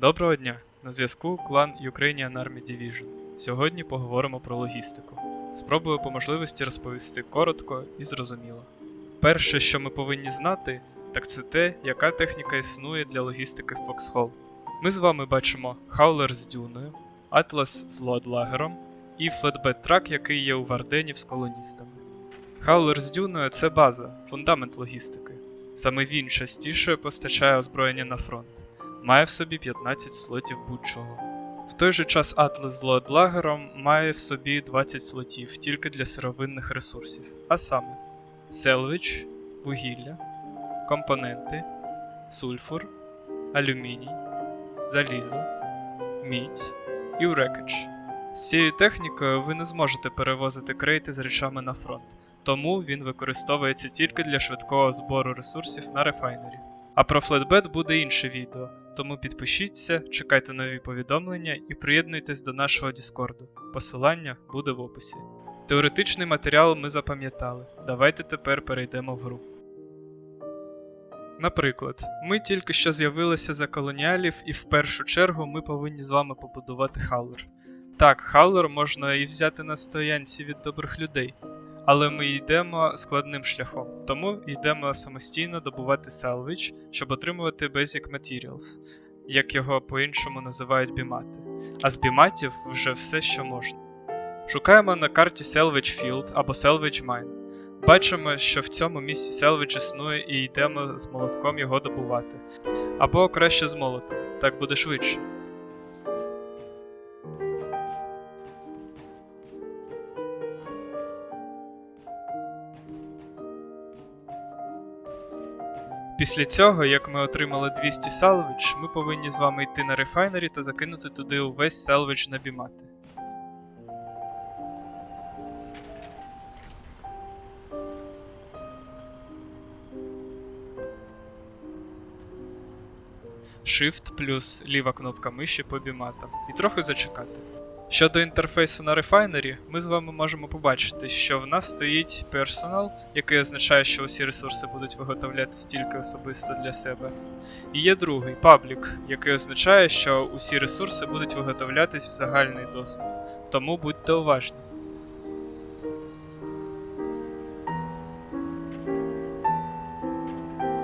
Доброго дня! На зв'язку клан Ukrainian Army Division. Сьогодні поговоримо про логістику. Спробую по можливості розповісти коротко і зрозуміло. Перше, що ми повинні знати, так це те, яка техніка існує для логістики в Foxhole. Ми з вами бачимо хаулер з дюною, Атлас з лодлагером і флетбет трак, який є у Варденів з колоністами. Хаулер з дюною це база, фундамент логістики. Саме він частіше постачає озброєння на фронт має в собі 15 слотів будь-чого. В той же час Атлас з лоадлагером має в собі 20 слотів тільки для сировинних ресурсів, а саме селвич, вугілля, компоненти, сульфур, алюміній, залізо, мідь і урекач. З цією технікою ви не зможете перевозити крейти з речами на фронт, тому він використовується тільки для швидкого збору ресурсів на рефайнері. А про флетбет буде інше відео, тому підпишіться, чекайте нові повідомлення і приєднуйтесь до нашого Діскорду. Посилання буде в описі. Теоретичний матеріал ми запам'ятали. Давайте тепер перейдемо в гру. Наприклад, ми тільки що з'явилися за колоніалів, і в першу чергу ми повинні з вами побудувати хаулер. Так, хаулер можна і взяти на стоянці від добрих людей, але ми йдемо складним шляхом, тому йдемо самостійно добувати salvage, щоб отримувати Basic Materials, як його по-іншому називають бімати. А з біматів вже все, що можна. Шукаємо на карті Salvage Field або Salvage Mine. Бачимо, що в цьому місці Salvage існує і йдемо з молотком його добувати. Або краще з молотом, так буде швидше. Після цього, як ми отримали 200 салвідж, ми повинні з вами йти на рефайнері та закинути туди увесь салвідж на бімати. Shift плюс ліва кнопка миші по біматам і трохи зачекати. Щодо інтерфейсу на рефайнері, ми з вами можемо побачити, що в нас стоїть персонал, який означає, що усі ресурси будуть виготовлятися тільки особисто для себе. І є другий паблік, який означає, що усі ресурси будуть виготовлятись в загальний доступ. Тому будьте уважні.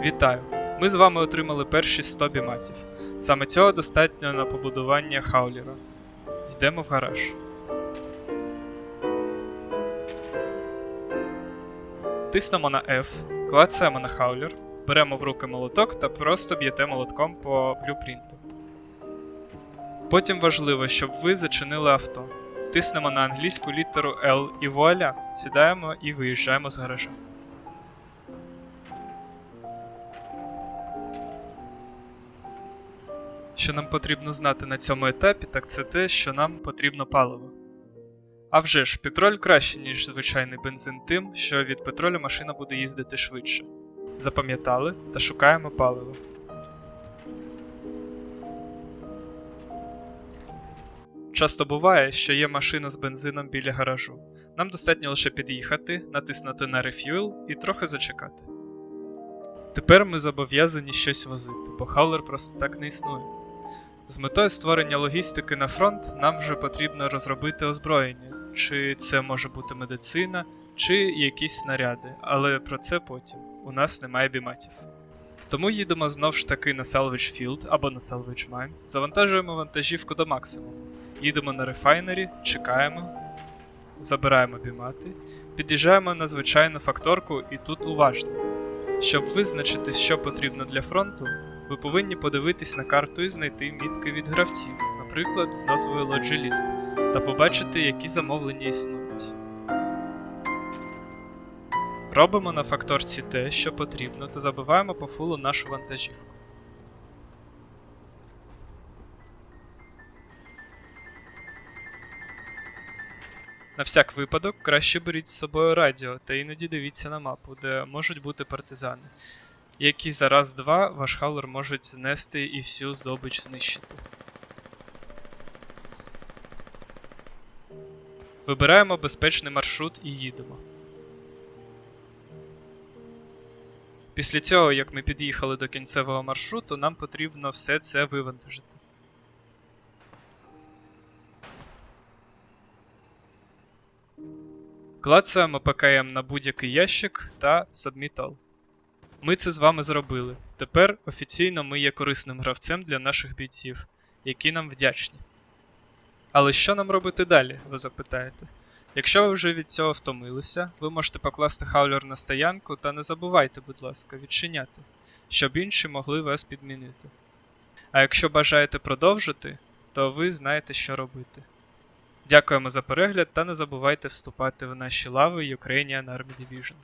Вітаю! Ми з вами отримали перші 100 біматів. Саме цього достатньо на побудування хаулера. Йдемо в гараж. Тиснемо на F, клацаємо на хаулер, беремо в руки молоток та просто б'єте молотком по блюпринту. Потім важливо, щоб ви зачинили авто. Тиснемо на англійську літеру L і вуаля, сідаємо і виїжджаємо з гаража. Що нам потрібно знати на цьому етапі, так це те, що нам потрібно паливо. А вже ж, петроль краще, ніж звичайний бензин тим, що від петролю машина буде їздити швидше. Запам'ятали та шукаємо паливо. Часто буває, що є машина з бензином біля гаражу. Нам достатньо лише під'їхати, натиснути на Refuel і трохи зачекати. Тепер ми зобов'язані щось возити, бо хаулер просто так не існує. З метою створення логістики на фронт нам вже потрібно розробити озброєння, чи це може бути медицина, чи якісь снаряди, але про це потім. У нас немає біматів. Тому їдемо знову ж таки на Salvage Field або на Salvage Mine, завантажуємо вантажівку до максимуму, їдемо на рефайнері, чекаємо, забираємо бімати, під'їжджаємо на звичайну факторку і тут уважно. Щоб визначити, що потрібно для фронту, ви повинні подивитись на карту і знайти мітки від гравців, наприклад, з назвою Logilist, та побачити, які замовлення існують. Робимо на факторці те, що потрібно, та забиваємо по фулу нашу вантажівку. На всяк випадок краще беріть з собою радіо та іноді дивіться на мапу, де можуть бути партизани, які за раз-два ваш хаулер можуть знести і всю здобич знищити. Вибираємо безпечний маршрут і їдемо. Після цього, як ми під'їхали до кінцевого маршруту, нам потрібно все це вивантажити. Клацаємо ПКМ на будь-який ящик та Submit Ми це з вами зробили. Тепер офіційно ми є корисним гравцем для наших бійців, які нам вдячні. Але що нам робити далі, ви запитаєте? Якщо ви вже від цього втомилися, ви можете покласти хаулер на стоянку та не забувайте, будь ласка, відчиняти, щоб інші могли вас підмінити. А якщо бажаєте продовжити, то ви знаєте, що робити. Дякуємо за перегляд та не забувайте вступати в наші лави Ukrainian Army Division.